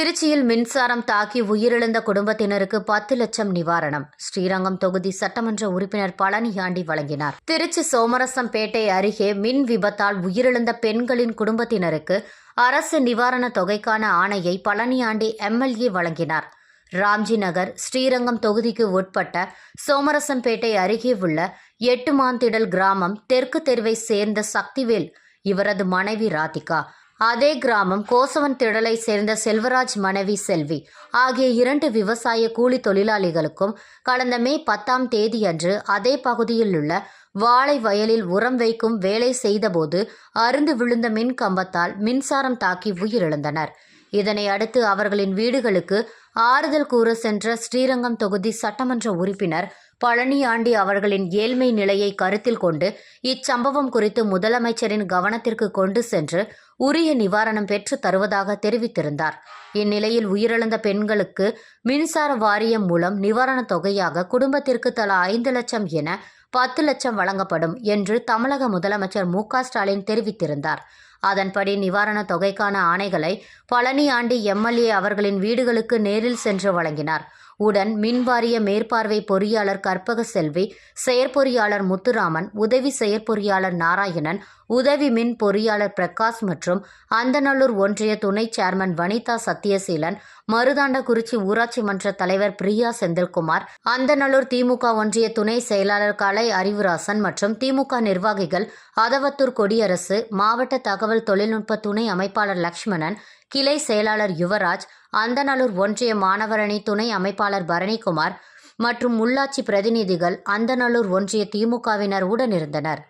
திருச்சியில் மின்சாரம் தாக்கி உயிரிழந்த குடும்பத்தினருக்கு பத்து லட்சம் நிவாரணம். ஸ்ரீரங்கம் தொகுதி சட்டமன்ற உறுப்பினர் பழனியாண்டி வழங்கினார். திருச்சி சோமரசம்பேட்டை அருகே மின் விபத்தால் உயிரிழந்த பெண்களின் குடும்பத்தினருக்கு அரசு நிவாரணத் தொகைக்கான ஆணையை பழனியாண்டி எம்எல்ஏ வழங்கினார். ராம்ஜி நகர் ஸ்ரீரங்கம் தொகுதிக்கு உட்பட்ட சோமரசம்பேட்டை அருகே உள்ள எட்டுமாந்திடல் கிராமம் தெற்கு தெருவை சேர்ந்த சக்திவேல் இவரது மனைவி ராதிகா அதே கிராமம் கோசவன் திடலை சேர்ந்த செல்வராஜ் மனைவி செல்வி ஆகிய இரண்டு விவசாய கூலி தொழிலாளிகளுக்கும் கடந்த மே பத்தாம் தேதியன்று அதே பகுதியில் உள்ள வாழை வயலில் உரம் வைக்கும் வேலை செய்தபோது அருந்து விழுந்த மின் கம்பத்தால் மின்சாரம் தாக்கி உயிரிழந்தனர். இதனை அடுத்து அவர்களின் வீடுகளுக்கு ஆறுதல் கூற சென்ற ஸ்ரீரங்கம் தொகுதி சட்டமன்ற உறுப்பினர் பழனியாண்டி அவர்களின் ஏழ்மை நிலையை கருத்தில் கொண்டு இச்சம்பவம் குறித்து முதலமைச்சரின் கவனத்திற்கு கொண்டு சென்று உரிய நிவாரணம் பெற்று தருவதாக தெரிவித்திருந்தார். இந்நிலையில் உயிரிழந்த பெண்களுக்கு மின்சார வாரியம் மூலம் நிவாரணத் தொகையாக குடும்பத்திற்கு தலா ஐந்து லட்சம் என பத்து லட்சம் வழங்கப்படும் என்று தமிழக முதலமைச்சர் மு ஸ்டாலின் தெரிவித்திருந்தார். அதன்படி நிவாரணத் தொகைக்கான ஆணைகளை பழனி ஆண்டி எம்எல்ஏ அவர்களின் வீடுகளுக்கு நேரில் சென்று வழங்கினார். உடன் மின்வாரிய மேற்பார்வை பொறியாளர் கற்பக செல்வி செயற்பொறியாளர் முத்துராமன் உதவி செயற்பொறியாளர் நாராயணன் உதவி மின் பொறியாளர் பிரகாஷ் மற்றும் அந்தநல்லூர் ஒன்றிய துணை சேர்மன் வனிதா சத்யசீலன் மருதாண்டகுறிச்சி ஊராட்சி மன்ற தலைவர் பிரியா செந்தில்குமார் அந்தநல்லூர் திமுக ஒன்றிய துணை செயலாளர் கலை அறிவுராசன் மற்றும் திமுக நிர்வாகிகள் அதவத்தூர் கொடியரசு மாவட்ட தகவல் தொழில்நுட்ப துணை அமைப்பாளர் லக்ஷ்மணன் கிளை செயலாளர் யுவராஜ் அந்தநல்லூர் ஒன்றிய மாணவரணி துணை அமைப்பாளர் பரணிக்குமார் மற்றும் உள்ளாட்சி பிரதிநிதிகள் அந்தநல்லூர் ஒன்றிய திமுகவினர் உடனிருந்தனர்